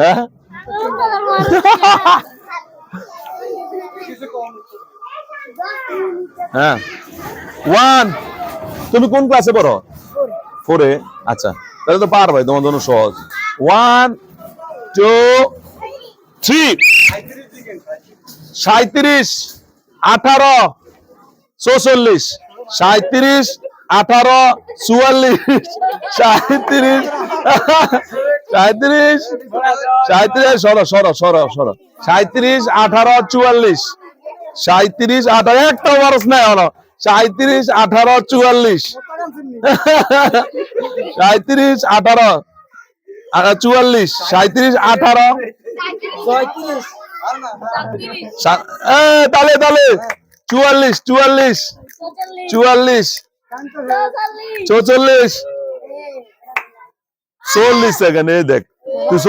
হ্যাঁ? হ্যাঁ। তুমি কোন ক্লাসে পড়ো? ফোরে আচ্ছা তাহলে তো পারবে তোমার জন্য সহজ। ওয়ান টু থ্রি সাঁত্রিশ আঠারো, চৌচল্লিশ। সাঁত্রিশ আঠারো, চুয়াল্লিশ। সাঁত্রিশ সাঁত্রিশ সাঁত্রিশ সরো সরো সরো সরো। সাঁত্রিশ আঠারো, চুয়াল্লিশ। সাঁত্রিশ আঠারো, একটা বরস নাই হলো। সাঁত্রিশ আঠারো, চুয়াল্লিশ। সাঁত্রিশ আঠারো চুয়াল্লিশ। সাঁত্রিশ আঠারো। তালে তালে। চুয়াল্লিশ চুয়াল্লিশ। চুয়াল্লিশ। চৌচল্লিশ। চল্লিশ সেকেন্ড এই দেখ তুই